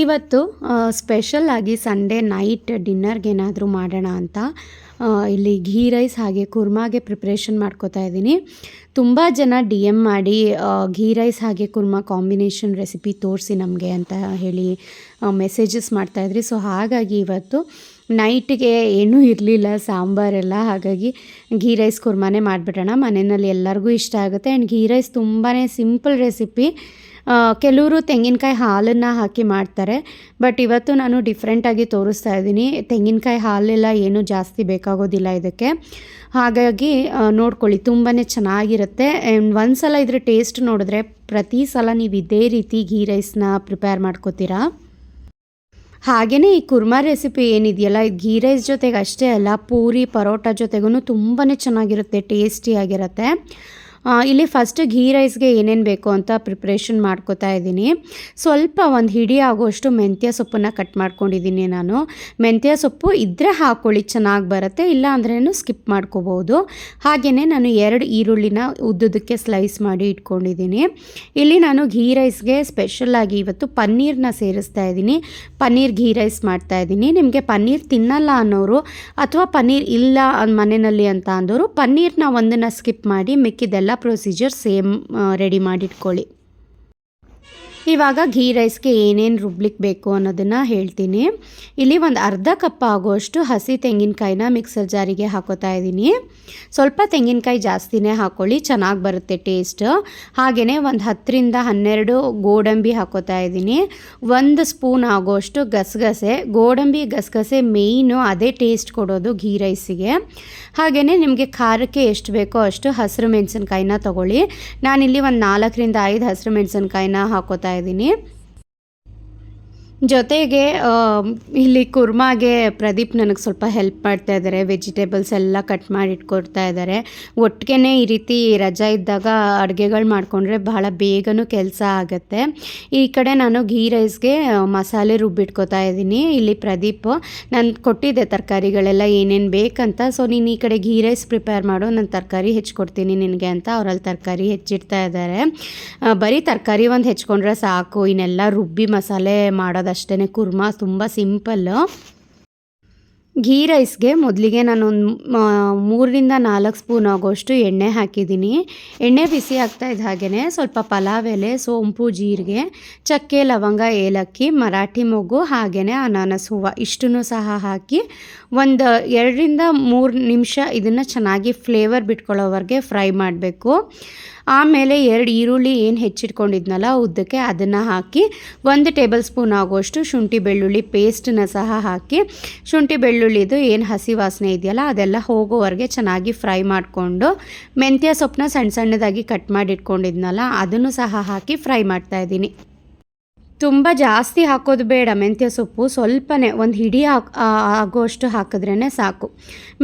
ಇವತ್ತು ಸ್ಪೆಷಲ್ ಆಗಿ Sunday night ಡಿನ್ನರ್ಗೆ ಏನಾದರೂ ಮಾಡೋಣ ಅಂತ ಇಲ್ಲಿ ಘೀ ರೈಸ್ ಹಾಗೆ ಕುರ್ಮಾಗೆ ಪ್ರಿಪ್ರೇಷನ್ ಮಾಡ್ಕೋತಾ ಇದ್ದೀನಿ. ತುಂಬ ಜನ ಡಿ ಎಂ ಮಾಡಿ ಘೀ ರೈಸ್ ಹಾಗೆ ಕುರ್ಮಾ ಕಾಂಬಿನೇಷನ್ ರೆಸಿಪಿ ತೋರಿಸಿ ನಮಗೆ ಅಂತ ಹೇಳಿ ಮೆಸೇಜಸ್ ಮಾಡ್ತಾಯಿದ್ರಿ ಸೊ ಹಾಗಾಗಿ ಇವತ್ತು ನೈಟ್ಗೆ ಏನೂ ಇರಲಿಲ್ಲ ಸಾಂಬಾರೆಲ್ಲ ಹಾಗಾಗಿ ಘೀ ರೈಸ್ ಕುರ್ಮಾನೇ ಮಾಡಿಬಿಡೋಣ. ಮನೆಯಲ್ಲಿ ಎಲ್ಲರಿಗೂ ಇಷ್ಟ ಆಗುತ್ತೆ. ಆ್ಯಂಡ್ ಘೀ ರೈಸ್ ತುಂಬಾ ಸಿಂಪಲ್ ರೆಸಿಪಿ ಕೆಲವರು ತೆಂಗಿನಕಾಯಿ ಹಾಲನ್ನು ಹಾಕಿ ಮಾಡ್ತಾರೆ ಬಟ್ ಇವತ್ತು ನಾನು ಡಿಫ್ರೆಂಟಾಗಿ ತೋರಿಸ್ತಾ ಇದ್ದೀನಿ. ತೆಂಗಿನಕಾಯಿ ಹಾಲೆಲ್ಲ ಏನೂ ಜಾಸ್ತಿ ಬೇಕಾಗೋದಿಲ್ಲ ಇದಕ್ಕೆ. ಹಾಗಾಗಿ ನೋಡ್ಕೊಳ್ಳಿ ತುಂಬಾ ಚೆನ್ನಾಗಿರುತ್ತೆ. ಆ್ಯಂಡ್ ಒಂದು ಸಲ ಇದ್ರ ಟೇಸ್ಟ್ ನೋಡಿದ್ರೆ ಪ್ರತಿ ಸಲ ನೀವು ಇದೇ ರೀತಿ ಘೀ ರೈಸ್ನ ಪ್ರಿಪೇರ್ ಮಾಡ್ಕೋತೀರಾ? ಹಾಗೆಯೇ ಈ ಕುರ್ಮಾ ರೆಸಿಪಿ ಏನಿದೆಯಲ್ಲ ಘೀ ರೈಸ್ ಜೊತೆಗೆ ಅಷ್ಟೇ ಅಲ್ಲ, ಪೂರಿ ಪರೋಟ ಜೊತೆಗೂ ತುಂಬಾ ಚೆನ್ನಾಗಿರುತ್ತೆ ಟೇಸ್ಟಿಯಾಗಿರುತ್ತೆ ಇಲ್ಲಿ ಫಸ್ಟ್ ಘೀ ರೈಸ್ಗೆ ಏನೇನು ಬೇಕು ಅಂತ ಪ್ರಿಪ್ರೇಷನ್ ಮಾಡ್ಕೋತಾ ಇದ್ದೀನಿ. ಸ್ವಲ್ಪ ಒಂದು ಹಿಡಿ ಆಗುವಷ್ಟು ಮೆಂತ್ಯ ಸೊಪ್ಪನ್ನು ಕಟ್ ಮಾಡ್ಕೊಂಡಿದ್ದೀನಿ ನಾನು. ಮೆಂತ್ಯ ಸೊಪ್ಪು ಇದ್ದರೆ ಹಾಕ್ಕೊಳ್ಳಿ ಚೆನ್ನಾಗಿ ಬರುತ್ತೆ, ಇಲ್ಲ ಅಂದ್ರೇನು ಸ್ಕಿಪ್ ಮಾಡ್ಕೋಬೋದು. ಹಾಗೆಯೇ ನಾನು ಎರಡು ಈರುಳ್ಳಿನ ಉದ್ದುದಕ್ಕೆ ಸ್ಲೈಸ್ ಮಾಡಿ ಇಟ್ಕೊಂಡಿದ್ದೀನಿ. ಇಲ್ಲಿ ನಾನು ಘೀ ರೈಸ್ಗೆ ಸ್ಪೆಷಲಾಗಿ ಇವತ್ತು ಪನ್ನೀರ್ನ ಸೇರಿಸ್ತಾ ಇದ್ದೀನಿ. ಪನ್ನೀರ್ ಘೀ ರೈಸ್ ಮಾಡ್ತಾ ಇದ್ದೀನಿ. ನಿಮಗೆ ಪನ್ನೀರ್ ತಿನ್ನಲ್ಲ ಅನ್ನೋರು ಅಥವಾ ಪನ್ನೀರ್ ಇಲ್ಲ ಮನೆಯಲ್ಲಿ ಅಂತ ಅಂದವರು ಪನ್ನೀರ್ನ ಒಂದನ್ನು ಸ್ಕಿಪ್ ಮಾಡಿ ಮಿಕ್ಕಿದೆಲ್ಲ ಪ್ರೊಸೀಜರ್ ಸೇಮ್ ರೆಡಿ ಮಾಡಿಟ್ಕೊಳ್ಳಿ. ಇವಾಗ ಘೀ ರೈಸ್ಗೆ ಏನೇನು ರುಬ್ಲಿಕ್ಕೆ ಬೇಕು ಅನ್ನೋದನ್ನು ಹೇಳ್ತೀನಿ. ಇಲ್ಲಿ ಒಂದು ಅರ್ಧ ಕಪ್ ಆಗುವಷ್ಟು ಹಸಿ ತೆಂಗಿನಕಾಯಿನ ಮಿಕ್ಸರ್ ಜಾರಿಗೆ ಹಾಕೋತಾ ಇದ್ದೀನಿ. ಸ್ವಲ್ಪ ತೆಂಗಿನಕಾಯಿ ಜಾಸ್ತಿನೇ ಹಾಕ್ಕೊಳ್ಳಿ ಚೆನ್ನಾಗಿ ಬರುತ್ತೆ ಟೇಸ್ಟ್. ಹಾಗೆಯೇ ಒಂದು ಹತ್ತರಿಂದ ಹನ್ನೆರಡು ಗೋಡಂಬಿ ಹಾಕೋತಾ ಇದ್ದೀನಿ. ಒಂದು ಸ್ಪೂನ್ ಆಗೋಷ್ಟು ಗಸಗಸೆ, ಗೋಡಂಬಿ, ಗಸಗಸೆ ಮೇಯ್ನು ಅದೇ ಟೇಸ್ಟ್ ಕೊಡೋದು ಘೀ ರೈಸಿಗೆ. ಹಾಗೆಯೇ ನಿಮಗೆ ಖಾರಕ್ಕೆ ಎಷ್ಟು ಬೇಕೋ ಅಷ್ಟು ಹಸಿರು ಮೆಣಸಿನ್ಕಾಯಿನ ತೊಗೊಳ್ಳಿ. ನಾನಿಲ್ಲಿ ಒಂದು ನಾಲ್ಕರಿಂದ ಐದು ಹಸಿರು ಮೆಣಸಿನ್ಕಾಯಿನ ಹಾಕೋತಾ ಇದ್ದೀನಿ ಜೊತೆಗೆ ಇಲ್ಲಿ ಕುರ್ಮಾಗೆ ಪ್ರದೀಪ್ ನನಗೆ ಸ್ವಲ್ಪ ಹೆಲ್ಪ್ ಮಾಡ್ತಾ ಇದ್ದಾರೆ ವೆಜಿಟೇಬಲ್ಸ್ ಎಲ್ಲ ಕಟ್ ಮಾಡಿ ಇಟ್ಕೊಡ್ತಾ ಇದ್ದಾರೆ ಒಟ್ಟಿಗೆ ಈ ರೀತಿ ರಜಾ ಇದ್ದಾಗ ಅಡುಗೆಗಳು ಮಾಡಿಕೊಂಡ್ರೆ ಬಹಳ ಬೇಗನೂ ಕೆಲಸ ಆಗುತ್ತೆ. ಈ ಕಡೆ ನಾನು ಘೀ ರೈಸ್ಗೆ ಮಸಾಲೆ ರುಬ್ಬಿಟ್ಕೋತಾ ಇದ್ದೀನಿ. ಇಲ್ಲಿ ಪ್ರದೀಪ್, ನಾನು ಕೊಟ್ಟಿದ್ದೆ ತರಕಾರಿಗಳೆಲ್ಲ ಏನೇನು ಬೇಕಂತ ಸೊ ನೀನು ಈ ಕಡೆ ಘೀ ರೈಸ್ ಪ್ರಿಪೇರ್ ಮಾಡು, ನಾನು ತರಕಾರಿ ಹೆಚ್ಚಿಕೊಡ್ತೀನಿ ನಿನಗೆ ಅಂತ ಅವರಲ್ಲಿ ತರಕಾರಿ ಹೆಚ್ಚಿಡ್ತಾ ಇದ್ದಾರೆ ಬರೀ ತರಕಾರಿ ಒಂದು ಹೆಚ್ಕೊಂಡ್ರೆ ಸಾಕು, ಇನ್ನೆಲ್ಲ ರುಬ್ಬಿ ಮಸಾಲೆ ಮಾಡೋದಷ್ಟೇ ಕುರ್ಮಾ ತುಂಬ ಸಿಂಪಲ್ಲು ಘೀ ರೈಸ್ಗೆ ಮೊದಲಿಗೆ ನಾನು ಒಂದು ಮೂರರಿಂದ ನಾಲ್ಕು ಸ್ಪೂನ್ ಆಗೋಷ್ಟು ಎಣ್ಣೆ ಹಾಕಿದ್ದೀನಿ. ಎಣ್ಣೆ ಬಿಸಿ ಆಗ್ತಾ ಇದ್ದ ಹಾಗೆಯೇ ಸ್ವಲ್ಪ ಪಲಾವ್ ಎಲೆ, ಸೋಂಪು, ಜೀರಿಗೆ, ಚಕ್ಕೆ, ಲವಂಗ, ಏಲಕ್ಕಿ, ಮರಾಠಿ ಮೊಗ್ಗು ಹಾಗೆಯೇ ಅನಾನಸ್ ಹೂವು ಇಷ್ಟನ್ನು ಸಹ ಹಾಕಿ ಒಂದು ಎರಡರಿಂದ ಮೂರು ನಿಮಿಷ ಇದನ್ನು ಚೆನ್ನಾಗಿ ಫ್ಲೇವರ್ ಬಿಟ್ಕೊಳ್ಳೋವರೆಗೆ ಫ್ರೈ ಮಾಡಬೇಕು. ಆಮೇಲೆ ಎರಡು ಈರುಳ್ಳಿ ಏನು ಹೆಚ್ಚಿಟ್ಕೊಂಡಿದ್ನಲ್ಲ ಉದ್ದಕ್ಕೆ ಅದನ್ನು ಹಾಕಿ ಒಂದು ಟೇಬಲ್ ಸ್ಪೂನ್ ಆಗುವಷ್ಟು ಶುಂಠಿ ಬೆಳ್ಳುಳ್ಳಿ ಪೇಸ್ಟನ್ನ ಸಹ ಹಾಕಿ. ಶುಂಠಿ ಬೆಳ್ಳುಳ್ಳಿದು ಏನು ಹಸಿ ವಾಸನೆ ಇದೆಯಲ್ಲ ಅದೆಲ್ಲ ಹೋಗೋವರೆಗೆ ಚೆನ್ನಾಗಿ ಫ್ರೈ ಮಾಡಿಕೊಂಡು ಮೆಂತ್ಯ ಸೊಪ್ಪನ್ನ ಸಣ್ಣ ಸಣ್ಣದಾಗಿ ಕಟ್ ಮಾಡಿ ಇಟ್ಕೊಂಡಿದ್ನಲ್ಲ ಅದನ್ನು ಸಹ ಹಾಕಿ ಫ್ರೈ ಮಾಡ್ತಾ ಇದ್ದೀನಿ. ತುಂಬ ಜಾಸ್ತಿ ಹಾಕೋದು ಬೇಡ. ಮೆಂತ್ಯ ಸೊಪ್ಪು ಸ್ವಲ್ಪನೇ ಒಂದು ಹಿಡಿ ಆಗೋಷ್ಟು ಹಾಕಿದ್ರೇ ಸಾಕು.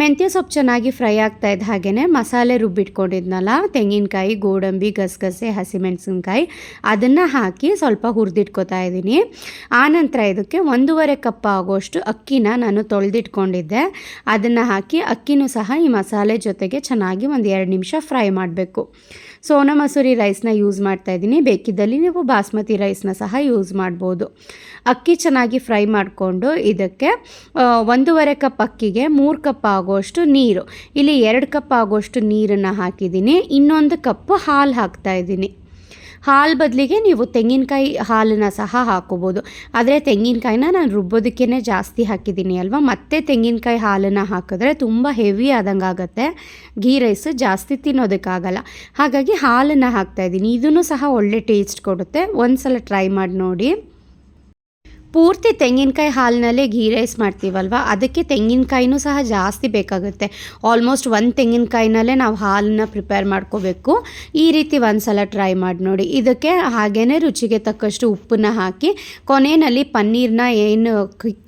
ಮೆಂತ್ಯ ಸೊಪ್ಪು ಚೆನ್ನಾಗಿ ಫ್ರೈ ಆಗ್ತಾ ಇದ್ದ ಹಾಗೆಯೇ ಮಸಾಲೆ ರುಬ್ಬಿಟ್ಕೊಂಡಿದ್ನಲ್ಲ, ತೆಂಗಿನಕಾಯಿ, ಗೋಡಂಬಿ, ಗಸಗಸೆ, ಹಸಿಮೆಣಸಿನ್ಕಾಯಿ, ಅದನ್ನು ಹಾಕಿ ಸ್ವಲ್ಪ ಹುರಿದಿಟ್ಕೋತಾ ಇದ್ದೀನಿ. ಆನಂತರ ಇದಕ್ಕೆ ಒಂದೂವರೆ ಕಪ್ ಆಗೋಷ್ಟು ಅಕ್ಕಿನ ನಾನು ತೊಳೆದಿಟ್ಕೊಂಡಿದ್ದೆ. ಅದನ್ನು ಹಾಕಿ ಅಕ್ಕಿನೂ ಸಹ ಈ ಮಸಾಲೆ ಜೊತೆಗೆ ಚೆನ್ನಾಗಿ ಒಂದು ಎರಡು ನಿಮಿಷ ಫ್ರೈ ಮಾಡಬೇಕು. ಸೋನಾ ಮಸೂರಿ ರೈಸ್ನ ಯೂಸ್ ಮಾಡ್ತಾ ಇದ್ದೀನಿ. ಬೇಕಿದ್ದಲ್ಲಿ ನೀವು ಬಾಸ್ಮತಿ ರೈಸ್ನ ಸಹ ಯೂಸ್ ಮಾಡ್ಬೋದು. ಅಕ್ಕಿ ಚೆನ್ನಾಗಿ ಫ್ರೈ ಮಾಡಿಕೊಂಡು ಇದಕ್ಕೆ ಒಂದೂವರೆ ಕಪ್ ಅಕ್ಕಿಗೆ ಮೂರು ಕಪ್ ಆಗೋಷ್ಟು ನೀರು. ಇಲ್ಲಿ ಎರಡು ಕಪ್ ಆಗೋಷ್ಟು ನೀರನ್ನು ಹಾಕಿದ್ದೀನಿ. ಇನ್ನೊಂದು ಕಪ್ ಹಾಲು ಹಾಕ್ತಾ ಇದ್ದೀನಿ. ಹಾಲು ಬದಲಿಗೆ ನೀವು ತೆಂಗಿನಕಾಯಿ ಹಾಲನ್ನು ಸಹ ಹಾಕೋಬೋದು. ಆದರೆ ತೆಂಗಿನಕಾಯಿನ ನಾನು ರುಬ್ಬೋದಕ್ಕೇ ಜಾಸ್ತಿ ಹಾಕಿದ್ದೀನಿ ಅಲ್ವಾ? ಮತ್ತೆ ತೆಂಗಿನಕಾಯಿ ಹಾಲನ್ನು ಹಾಕಿದ್ರೆ ತುಂಬ ಹೆವಿ ಆದಂಗೆ ಆಗುತ್ತೆ. ಗೀ ರೈಸ್ ಜಾಸ್ತಿ ತಿನ್ನೋದಕ್ಕಾಗಲ್ಲ. ಹಾಗಾಗಿ ಹಾಲನ್ನು ಹಾಕ್ತಾಯಿದ್ದೀನಿ ಇದನ್ನು ಸಹ ಒಳ್ಳೆ ಟೇಸ್ಟ್ ಕೊಡುತ್ತೆ. ಒಂದು ಸಲ ಟ್ರೈ ಮಾಡಿ ನೋಡಿ. ಪೂರ್ತಿ ತೆಂಗಿನಕಾಯಿ ಹಾಲಿನಲ್ಲೇ ಘೀ ರೈಸ್ ಮಾಡ್ತೀವಲ್ವ? ಅದಕ್ಕೆ ತೆಂಗಿನಕಾಯಿನೂ ಸಹ ಜಾಸ್ತಿ ಬೇಕಾಗುತ್ತೆ. ಆಲ್ಮೋಸ್ಟ್ ಒಂದು ತೆಂಗಿನಕಾಯಿನಲ್ಲೇ ನಾವು ಹಾಲನ್ನ ಪ್ರಿಪೇರ್ ಮಾಡ್ಕೋಬೇಕು. ಈ ರೀತಿ ಒಂದು ಸಲ ಟ್ರೈ ಮಾಡಿ ನೋಡಿ. ಇದಕ್ಕೆ ಹಾಗೇ ರುಚಿಗೆ ತಕ್ಕಷ್ಟು ಉಪ್ಪನ್ನ ಹಾಕಿ, ಕೊನೆಯಲ್ಲಿ ಪನ್ನೀರ್ನ ಏನು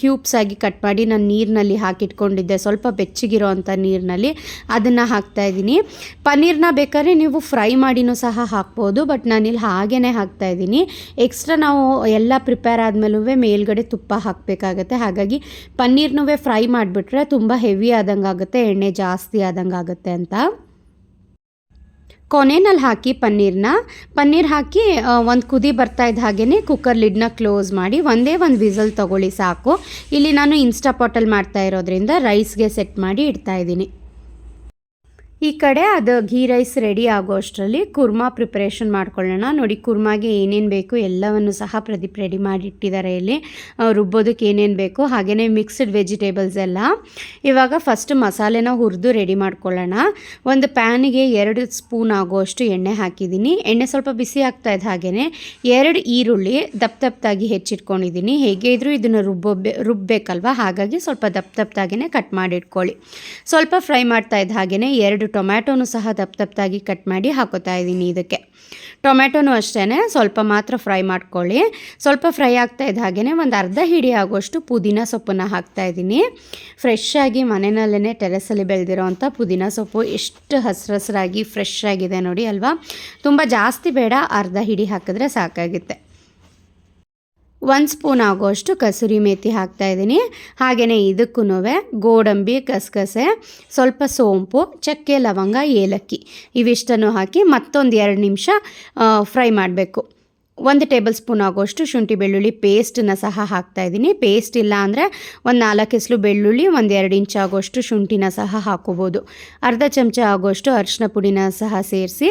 ಕ್ಯೂಬ್ಸ್ ಆಗಿ ಕಟ್ ಮಾಡಿ ನಾನು ನೀರಿನಲ್ಲಿ ಹಾಕಿಟ್ಕೊಂಡಿದ್ದೆ. ಸ್ವಲ್ಪ ಬೆಚ್ಚಗಿರೋ ಅಂಥ ನೀರಿನಲ್ಲಿ ಅದನ್ನು ಹಾಕ್ತಾ ಇದ್ದೀನಿ. ಪನ್ನೀರ್ನ ಬೇಕಾದ್ರೆ ನೀವು ಫ್ರೈ ಮಾಡಿನೂ ಸಹ ಹಾಕ್ಬೋದು, ಬಟ್ ನಾನಿಲ್ಲಿ ಹಾಗೇ ಹಾಕ್ತಾ ಇದ್ದೀನಿ. ಎಕ್ಸ್ಟ್ರಾ ನಾವು ಎಲ್ಲ ಪ್ರಿಪೇರ್ ಆದಮೇಲೂ ಮೇಲ್ಗಡೆ ತುಪ್ಪ ಹಾಕಬೇಕಾಗತ್ತೆ. ಹಾಗಾಗಿ ಪನ್ನೀರ್ನೂ ಫ್ರೈ ಮಾಡಿಬಿಟ್ರೆ ತುಂಬ ಹೆವಿ ಆದಂಗೆ ಆಗುತ್ತೆ, ಎಣ್ಣೆ ಜಾಸ್ತಿ ಆದಂಗೆ ಆಗುತ್ತೆ ಅಂತ. ಕೊನೆಯಲ್ಲಿ ಹಾಕಿ ಪನ್ನೀರ್ನ. ಪನ್ನೀರ್ ಹಾಕಿ ಒಂದು ಕುದಿ ಬರ್ತಾ ಇದ್ದ ಹಾಗೇ ಕುಕ್ಕರ್ ಲಿಡ್ನ ಕ್ಲೋಸ್ ಮಾಡಿ ಒಂದೇ ಒಂದು ವಿಸಲ್ ತೊಗೊಳ್ಳಿ ಸಾಕು. ಇಲ್ಲಿ ನಾನು ಇನ್ಸ್ಟಾ ಪಾಟಲ್ಲಿ ಮಾಡ್ತಾ ಇರೋದ್ರಿಂದ ರೈಸ್ಗೆ ಸೆಟ್ ಮಾಡಿ ಇಡ್ತಾ ಇದ್ದೀನಿ. ಈ ಕಡೆ ಅದು ಘೀ ರೈಸ್ ರೆಡಿ ಆಗೋ ಅಷ್ಟರಲ್ಲಿ ಕುರ್ಮಾ ಪ್ರಿಪ್ರೇಷನ್ ಮಾಡ್ಕೊಳ್ಳೋಣ. ನೋಡಿ, ಕುರ್ಮಾಗೆ ಏನೇನು ಬೇಕು ಎಲ್ಲವನ್ನು ಸಹ ಪ್ರದೀಪ್ ರೆಡಿ ಮಾಡಿ ಇಟ್ಟಿದ್ದಾರೆ ಇಲ್ಲಿ ರುಬ್ಬೋದಕ್ಕೆ ಏನೇನು ಬೇಕು ಹಾಗೆಯೇ ಮಿಕ್ಸ್ಡ್ ವೆಜಿಟೇಬಲ್ಸ್ ಎಲ್ಲ. ಇವಾಗ ಫಸ್ಟ್ ಮಸಾಲೆನ ಹುರಿದು ರೆಡಿ ಮಾಡ್ಕೊಳ್ಳೋಣ. ಒಂದು ಪ್ಯಾನಿಗೆ ಎರಡು ಸ್ಪೂನ್ ಆಗುವಷ್ಟು ಎಣ್ಣೆ ಹಾಕಿದ್ದೀನಿ. ಎಣ್ಣೆ ಸ್ವಲ್ಪ ಬಿಸಿ ಆಗ್ತಾ ಇದ್ದ ಹಾಗೆಯೇ ಎರಡು ಈರುಳ್ಳಿ ದಪ್ಪ ದಪ್ಪದಾಗಿ ಹೆಚ್ಚಿಟ್ಕೊಂಡಿದ್ದೀನಿ. ಹೇಗೆ ಇದ್ದರೂ ಇದನ್ನು ರುಬ್ಬೋ ರುಬ್ಬೇಕಲ್ವ? ಹಾಗಾಗಿ ಸ್ವಲ್ಪ ದಪ್ಪ ದಪ್ಪದಾಗಿನೇ ಕಟ್ ಮಾಡಿಟ್ಕೊಳ್ಳಿ. ಸ್ವಲ್ಪ ಫ್ರೈ ಮಾಡ್ತಾ ಇದ್ದ ಹಾಗೆಯೇ ಎರಡು ಟೊಮ್ಯಾಟೊನು ಸಹ ದಪ್ಪ ದಪ್ಪದಾಗಿ ಕಟ್ ಮಾಡಿ ಹಾಕೋತಾ ಇದ್ದೀನಿ ಇದಕ್ಕೆ. ಟೊಮ್ಯಾಟೊನು ಅಷ್ಟೇ ಸ್ವಲ್ಪ ಮಾತ್ರ ಫ್ರೈ ಮಾಡ್ಕೊಳ್ಳಿ. ಸ್ವಲ್ಪ ಫ್ರೈ ಆಗ್ತಾ ಇದ್ದ ಹಾಗೆಯೇ ಒಂದು ಅರ್ಧ ಹಿಡಿ ಆಗುವಷ್ಟು ಪುದೀನ ಸೊಪ್ಪನ್ನು ಹಾಕ್ತಾ ಇದ್ದೀನಿ. ಫ್ರೆಶ್ ಆಗಿ ಮನೆಯಲ್ಲೇ ಟೆರೆಸಲ್ಲಿ ಬೆಳೆದಿರೋ ಅಂಥ ಪುದೀನ ಸೊಪ್ಪು ಎಷ್ಟು ಹಸಿರು ಹಸ್ರಾಗಿ ಫ್ರೆಶ್ ಆಗಿದೆ ನೋಡಿ ಅಲ್ವಾ? ತುಂಬ ಜಾಸ್ತಿ ಬೇಡ, ಅರ್ಧ ಹಿಡಿ ಹಾಕಿದ್ರೆ ಸಾಕಾಗುತ್ತೆ. ಒಂದು ಸ್ಪೂನ್ ಆಗೋಷ್ಟು ಕಸೂರಿ ಮೇಥಿ ಹಾಕ್ತಾ ಇದ್ದೀನಿ. ಹಾಗೆಯೇ ಇದಕ್ಕೂ ಗೋಡಂಬಿ ಗಸಗಸೆ ಸ್ವಲ್ಪ ಸೋಂಪು, ಚಕ್ಕೆ, ಲವಂಗ, ಏಲಕ್ಕಿ. ಇವಿಷ್ಟನ್ನು ಹಾಕಿ ಮತ್ತೊಂದು ಎರಡು ನಿಮಿಷ ಫ್ರೈ ಮಾಡಬೇಕು. ಒಂದು ಟೇಬಲ್ ಸ್ಪೂನ್ ಆಗೋಷ್ಟು ಶುಂಠಿ ಬೆಳ್ಳುಳ್ಳಿ ಪೇಸ್ಟನ್ನ ಸಹ ಹಾಕ್ತಾ ಇದ್ದೀನಿ. ಪೇಸ್ಟ್ ಇಲ್ಲ ಅಂದರೆ ಒಂದು ನಾಲ್ಕು ಎಸ್ಲು ಬೆಳ್ಳುಳ್ಳಿ, ಒಂದು ಎರಡು ಇಂಚ್ ಆಗೋಷ್ಟು ಶುಂಠಿನ ಸಹ ಹಾಕೋಬೋದು. ಅರ್ಧ ಚಮಚ ಆಗೋಷ್ಟು ಅರಿಶಿನ ಪುಡಿನ ಸಹ ಸೇರಿಸಿ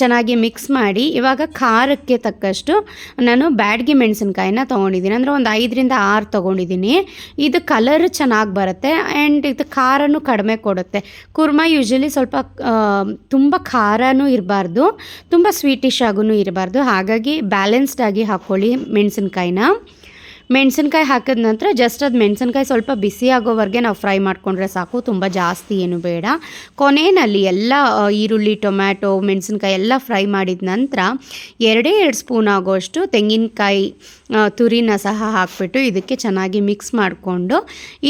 ಚೆನ್ನಾಗಿ ಮಿಕ್ಸ್ ಮಾಡಿ ಇವಾಗ ಖಾರಕ್ಕೆ ತಕ್ಕಷ್ಟು ನಾನು ಬ್ಯಾಡ್ಗಿ ಮೆಣಸಿನ್ಕಾಯಿನ ತೊಗೊಂಡಿದ್ದೀನಿ. ಅಂದರೆ ಒಂದು ಐದರಿಂದ ಆರು ತೊಗೊಂಡಿದ್ದೀನಿ. ಇದು ಕಲರ್ ಚೆನ್ನಾಗಿ ಬರುತ್ತೆ ಆ್ಯಂಡ್ ಇದು ಖಾರನೂ ಕಡಿಮೆ ಕೊಡುತ್ತೆ. ಕುರ್ಮಾ ಯೂಶಲಿ ಸ್ವಲ್ಪ ತುಂಬ ಖಾರನೂ ಇರಬಾರ್ದು, ತುಂಬ ಸ್ವೀಟಿಶ್ ಆಗೂ ಇರಬಾರ್ದು. ಹಾಗಾಗಿ ಬ್ಯಾಲೆನ್ಸ್ಡ್ ಆಗಿ ಹಾಕ್ಕೊಳ್ಳಿ ಮೆಣಸಿನ್ಕಾಯಿನ. ಮೆಣಸಿನ್ಕಾಯಿ ಹಾಕಿದ ನಂತರ ಜಸ್ಟ್ ಅದು ಮೆಣಸಿನ್ಕಾಯಿ ಸ್ವಲ್ಪ ಬಿಸಿ ಆಗೋವರೆಗೆ ನಾವು ಫ್ರೈ ಮಾಡಿಕೊಂಡ್ರೆ ಸಾಕು, ತುಂಬ ಜಾಸ್ತಿ ಏನು ಬೇಡ. ಕೊನೆಯಲ್ಲಿ ಎಲ್ಲ ಈರುಳ್ಳಿ, ಟೊಮ್ಯಾಟೊ, ಮೆಣಸಿನ್ಕಾಯಿ ಎಲ್ಲ ಫ್ರೈ ಮಾಡಿದ ನಂತರ ಎರಡೇ ಎರಡು ಸ್ಪೂನ್ ಆಗೋಷ್ಟು ತೆಂಗಿನಕಾಯಿ ತುರಿನ ಸಹ ಹಾಕ್ಬಿಟ್ಟು ಇದಕ್ಕೆ ಚೆನ್ನಾಗಿ ಮಿಕ್ಸ್ ಮಾಡಿಕೊಂಡು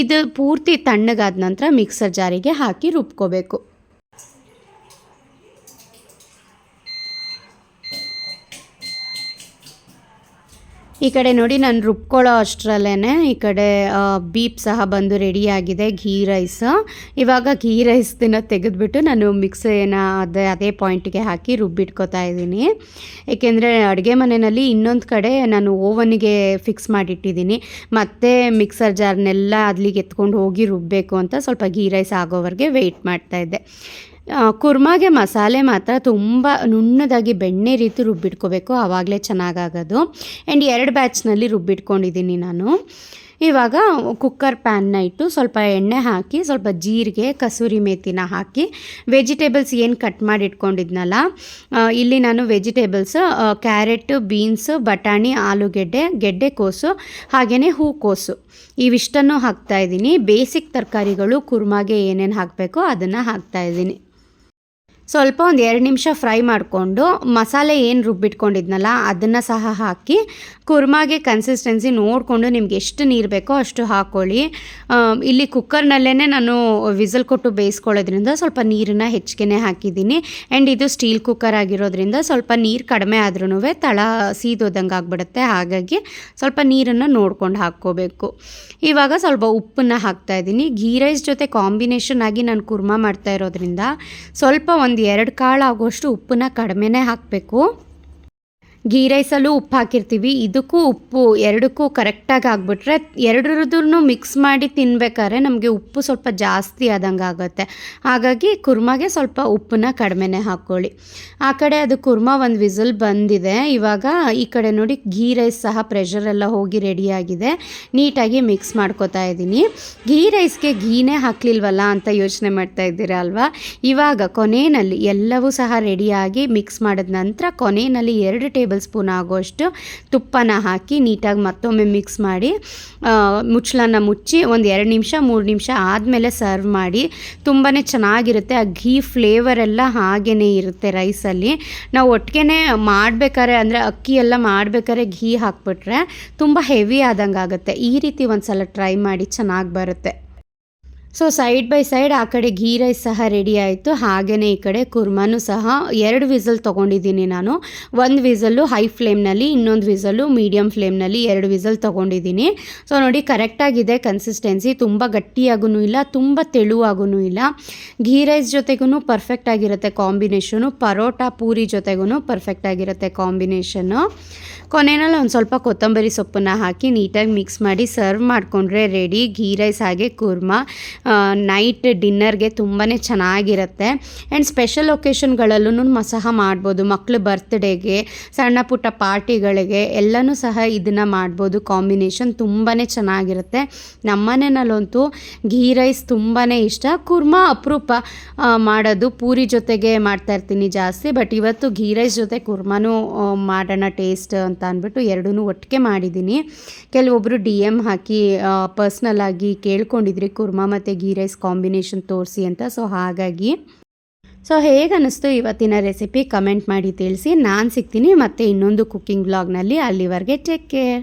ಇದು ಪೂರ್ತಿ ತಣ್ಣಗಾದ ನಂತರ ಮಿಕ್ಸರ್ ಜಾರಿಗೆ ಹಾಕಿ ರುಬ್ಕೋಬೇಕು. ಈ ಕಡೆ ನೋಡಿ ನಾನು ರುಬ್ಕೊಳ್ಳೋ ಅಷ್ಟರಲ್ಲೇ ಈ ಕಡೆ ಬೀಪ್ ಸಹ ಬಂದು ರೆಡಿಯಾಗಿದೆ ಘೀ ರೈಸ್. ಇವಾಗ ಘೀ ರೈಸ್ದನ್ನ ತೆಗೆದುಬಿಟ್ಟು ನಾನು ಮಿಕ್ಸಿನ ಅದೇ ಅದೇ ಪಾಯಿಂಟ್ಗೆ ಹಾಕಿ ರುಬ್ಬಿಟ್ಕೋತಾ ಇದ್ದೀನಿ. ಏಕೆಂದರೆ ಅಡುಗೆ ಮನೆಯಲ್ಲಿ ಇನ್ನೊಂದು ಕಡೆ ನಾನು ಓವನ್ಗೆ ಫಿಕ್ಸ್ ಮಾಡಿಟ್ಟಿದ್ದೀನಿ. ಮತ್ತೆ ಮಿಕ್ಸರ್ ಜಾರ್ನೆಲ್ಲ ಅಲ್ಲಿಗೆ ಎತ್ಕೊಂಡು ಹೋಗಿ ರುಬ್ಬಬೇಕು ಅಂತ ಸ್ವಲ್ಪ ಘೀ ರೈಸ್ ಆಗೋವರೆಗೆ ವೆಯ್ಟ್ ಮಾಡ್ತಾಯಿದ್ದೆ ಕುರ್ಮಾಗೆ ಮಸಾಲೆ ಮಾತ್ರ ತುಂಬ ನುಣ್ಣದಾಗಿ ಬೆಣ್ಣೆ ರೀತಿ ರುಬ್ಬಿಟ್ಕೋಬೇಕು. ಆವಾಗಲೇ ಚೆನ್ನಾಗಾಗೋದು. ಆ್ಯಂಡ್ ಎರಡು ಬ್ಯಾಚ್ನಲ್ಲಿ ರುಬ್ಬಿಟ್ಕೊಂಡಿದ್ದೀನಿ ನಾನು. ಇವಾಗ ಕುಕ್ಕರ್ ಪ್ಯಾನ್ನ ಇಟ್ಟು ಸ್ವಲ್ಪ ಎಣ್ಣೆ ಹಾಕಿ, ಸ್ವಲ್ಪ ಜೀರಿಗೆ, ಕಸೂರಿ ಮೇಥಿನ ಹಾಕಿ ವೆಜಿಟೇಬಲ್ಸ್ ಏನು ಕಟ್ ಮಾಡಿ ಇಟ್ಕೊಂಡಿದ್ನಲ್ಲ ಇಲ್ಲಿ ನಾನು ವೆಜಿಟೇಬಲ್ಸ್ ಕ್ಯಾರೆಟ್ ಬೀನ್ಸ್ ಬಟಾಣಿ, ಆಲೂಗೆಡ್ಡೆ ಗೆಡ್ಡೆಕೋಸು ಹಾಗೆಯೇ ಹೂಕೋಸು ಇವಿಷ್ಟನ್ನು ಹಾಕ್ತಾ ಇದ್ದೀನಿ. ಬೇಸಿಕ್ ತರಕಾರಿಗಳು ಕುರ್ಮಾಗೆ ಏನೇನು ಹಾಕಬೇಕೋ ಅದನ್ನು ಹಾಕ್ತಾ ಇದ್ದೀನಿ. ಸ್ವಲ್ಪ ಒಂದು ಎರಡು ನಿಮಿಷ ಫ್ರೈ ಮಾಡಿಕೊಂಡು ಮಸಾಲೆ ಏನು ರುಬ್ಬಿಟ್ಕೊಂಡಿದ್ನಲ್ಲ, ಅದನ್ನು ಸಹ ಹಾಕಿ ಕುರ್ಮಾಗೆ ಕನ್ಸಿಸ್ಟೆನ್ಸಿ ನೋಡಿಕೊಂಡು ನಿಮ್ಗೆ ಎಷ್ಟು ನೀರು ಬೇಕೋ ಅಷ್ಟು ಹಾಕ್ಕೊಳ್ಳಿ ಇಲ್ಲಿ ಕುಕ್ಕರ್ನಲ್ಲೇ ನಾನು ವಿಸಲ್ ಕೊಟ್ಟು ಬೇಯಿಸ್ಕೊಳ್ಳೋದ್ರಿಂದ ಸ್ವಲ್ಪ ನೀರನ್ನು ಹೆಚ್ಚಿಗೆನೇ ಹಾಕಿದ್ದೀನಿ. ಆ್ಯಂಡ್ ಇದು ಸ್ಟೀಲ್ ಕುಕ್ಕರ್ ಆಗಿರೋದ್ರಿಂದ ಸ್ವಲ್ಪ ನೀರು ಕಡಿಮೆ ಆದ್ರೂ ತಳ ಸೀದೋದಂಗೆ ಆಗ್ಬಿಡುತ್ತೆ. ಹಾಗಾಗಿ ಸ್ವಲ್ಪ ನೀರನ್ನು ನೋಡ್ಕೊಂಡು ಹಾಕ್ಕೋಬೇಕು. ಇವಾಗ ಸ್ವಲ್ಪ ಉಪ್ಪನ್ನು ಹಾಕ್ತಾ ಇದ್ದೀನಿ. ಘೀ ರೈಸ್ ಜೊತೆ ಕಾಂಬಿನೇಷನ್ ಆಗಿ ನಾನು ಕುರ್ಮಾ ಮಾಡ್ತಾ ಇರೋದ್ರಿಂದ ಸ್ವಲ್ಪ ಒಂದು ಎರಡು ಕಾಳು ಆಗೋಷ್ಟು ಉಪ್ಪನ್ನ ಕಡಿಮೆನೇ ಹಾಕಬೇಕು. ಗೀ ರೈಸಲ್ಲೂ ಉಪ್ಪು ಹಾಕಿರ್ತೀವಿ ಇದಕ್ಕೂ ಉಪ್ಪು ಎರಡಕ್ಕೂ ಕರೆಕ್ಟಾಗಿ ಆಗಿಬಿಟ್ರೆ ಎರಡರದ್ದು ಮಿಕ್ಸ್ ಮಾಡಿ ತಿನ್ಬೇಕಾದ್ರೆ ನಮಗೆ ಉಪ್ಪು ಸ್ವಲ್ಪ ಜಾಸ್ತಿ ಆದಂಗೆ ಆಗುತ್ತೆ. ಹಾಗಾಗಿ ಕುರ್ಮಾಗೆ ಸ್ವಲ್ಪ ಉಪ್ಪನ್ನ ಕಡಿಮೆನೇ ಹಾಕ್ಕೊಳ್ಳಿ. ಆ ಕಡೆ ಅದು ಕುರ್ಮ ಒಂದು ವಿಸಲ್ ಬಂದಿದೆ. ಇವಾಗ ಈ ಕಡೆ ನೋಡಿ ಘೀ ರೈಸ್ ಸಹ ಪ್ರೆಷರ್ ಎಲ್ಲ ಹೋಗಿ ರೆಡಿಯಾಗಿದೆ ನೀಟಾಗಿ ಮಿಕ್ಸ್ ಮಾಡ್ಕೋತಾ ಇದ್ದೀನಿ. ಘೀ ರೈಸ್ಗೆ ಘೀನೇ ಹಾಕ್ಲಿಲ್ವಲ್ಲ ಅಂತ ಯೋಚನೆ ಮಾಡ್ತಾ ಇದ್ದೀರಾ ಅಲ್ವಾ? ಇವಾಗ ಕೊನೆಯಲ್ಲಿ ಎಲ್ಲವೂ ಸಹ ರೆಡಿಯಾಗಿ ಮಿಕ್ಸ್ ಮಾಡಿದ ನಂತರ ಕೊನೆಯಲ್ಲಿ ಎರಡು ಟೇಬಲ್ ಸ್ಪೂನ್ ಆಗೋಷ್ಟು ತುಪ್ಪನ ಹಾಕಿ ನೀಟಾಗಿ ಮತ್ತೊಮ್ಮೆ ಮಿಕ್ಸ್ ಮಾಡಿ ಮುಚ್ಚಳನ ಮುಚ್ಚಿ ಒಂದು ಎರಡು ನಿಮಿಷ, ಮೂರು ನಿಮಿಷ ಆದಮೇಲೆ ಸರ್ವ್ ಮಾಡಿ. ತುಂಬಾ ಚೆನ್ನಾಗಿರುತ್ತೆ. ಆ ಘೀ ಫ್ಲೇವರ್ ಎಲ್ಲ ಹಾಗೇ ಇರುತ್ತೆ ರೈಸಲ್ಲಿ ನಾವು ಒಟ್ಟಿಗೆ ಮಾಡ್ಬೇಕಾದ್ರೆ ಅಂದರೆ ಅಕ್ಕಿ ಎಲ್ಲ ಮಾಡಬೇಕಾದ್ರೆ ಘೀ ಹಾಕ್ಬಿಟ್ರೆ ತುಂಬ ಹೆವಿ ಆದಂಗೆ ಆಗುತ್ತೆ ಈ ರೀತಿ ಒಂದು ಸಲ ಟ್ರೈ ಮಾಡಿ ಚೆನ್ನಾಗಿ ಬರುತ್ತೆ. ಸೊ ಸೈಡ್ ಬೈ ಸೈಡ್ ಆ ಕಡೆ ಘೀ ರೈಸ್ ಸಹ ರೆಡಿ ಆಯಿತು. ಹಾಗೆಯೇ ಈ ಕಡೆ ಕುರ್ಮಾನು ಸಹ ಎರಡು ವಿಸಲ್ ತೊಗೊಂಡಿದ್ದೀನಿ ನಾನು. ಒಂದು ವಿಸಲ್ಲು ಹೈ ಫ್ಲೇಮ್ನಲ್ಲಿ ಇನ್ನೊಂದು ವಿಸಲ್ಲು ಮೀಡಿಯಮ್ ಫ್ಲೇಮ್ನಲ್ಲಿ ಎರಡು ವಿಸಲ್ ತೊಗೊಂಡಿದ್ದೀನಿ. ಸೊ ನೋಡಿ ಕರೆಕ್ಟಾಗಿದೆ ಕನ್ಸಿಸ್ಟೆನ್ಸಿ ತುಂಬ ಗಟ್ಟಿಯಾಗೂ ಇಲ್ಲ, ತುಂಬ ತೆಳುವಾಗೂ ಇಲ್ಲ. ಘೀ ರೈಸ್ ಜೊತೆಗೂ ಪರ್ಫೆಕ್ಟ್ ಆಗಿರುತ್ತೆ ಕಾಂಬಿನೇಷನು ಪರೋಟ ಪೂರಿ ಜೊತೆಗೂ ಪರ್ಫೆಕ್ಟ್ ಆಗಿರುತ್ತೆ ಕಾಂಬಿನೇಷನ್ನು ಕೊನೆಯಲ್ಲಿ ಒಂದು ಸ್ವಲ್ಪ ಕೊತ್ತಂಬರಿ ಸೊಪ್ಪನ್ನು ಹಾಕಿ ನೀಟಾಗಿ ಮಿಕ್ಸ್ ಮಾಡಿ ಸರ್ವ್ ಮಾಡಿಕೊಂಡ್ರೆ ರೆಡಿ. ಘೀ ರೈಸ್ ಹಾಗೆ ಕುರ್ಮಾ ನೈಟ್ ಡಿನ್ನರ್ಗೆ ತುಂಬಾ ಚೆನ್ನಾಗಿರುತ್ತೆ. ಆ್ಯಂಡ್ ಸ್ಪೆಷಲ್ ಒಕೇಶನ್ಗಳಲ್ಲೂ ಸಹ ಮಾಡ್ಬೋದು. ಮಕ್ಕಳು ಬರ್ತ್ಡೇಗೆ, ಸಣ್ಣ ಪುಟ್ಟ ಪಾರ್ಟಿಗಳಿಗೆ ಎಲ್ಲನೂ ಸಹ ಇದನ್ನು ಮಾಡ್ಬೋದು. ಕಾಂಬಿನೇಷನ್ ತುಂಬಾ ಚೆನ್ನಾಗಿರುತ್ತೆ. ನಮ್ಮನೆಯಲ್ಲಂತೂ ಘೀ ರೈಸ್ ತುಂಬಾ ಇಷ್ಟ. ಕುರ್ಮಾ ಅಪರೂಪ ಮಾಡೋದು. ಪೂರಿ ಜೊತೆಗೆ ಮಾಡ್ತಾ ಇರ್ತೀನಿ ಜಾಸ್ತಿ, ಬಟ್ ಇವತ್ತು ಘೀ ರೈಸ್ ಜೊತೆ ಕುರ್ಮಾನು ಮಾಡೋಣ ಟೇಸ್ಟ್ ಅಂತ ಅಂದ್ಬಿಟ್ಟು ಎರಡೂ ಒಟ್ಟಿಗೆ ಮಾಡಿದ್ದೀನಿ. ಕೆಲವೊಬ್ಬರು ಡಿ ಎಂ ಹಾಕಿ ಪರ್ಸ್ನಲ್ ಆಗಿ ಕೇಳ್ಕೊಂಡಿದ್ರಿ ಕುರ್ಮಾ ಮತ್ತು ಗೀ ರೈಸ್ ಕಾಂಬಿನೇಷನ್ ತೋರಿಸಿ ಅಂತ. ಸೊ ಹಾಗಾಗಿ ಸೊ ಹೇಗೆ ಅನ್ನಿಸ್ತು ಇವತ್ತಿನ ರೆಸಿಪಿ ಕಮೆಂಟ್ ಮಾಡಿ ತಿಳಿಸಿ. ನಾನು ಸಿಗ್ತೀನಿ ಮತ್ತೆ ಇನ್ನೊಂದು ಕುಕ್ಕಿಂಗ್ ಬ್ಲಾಗ್ನಲ್ಲಿ ಅಲ್ಲಿವರೆಗೆ ಟೇಕ್ ಕೇರ್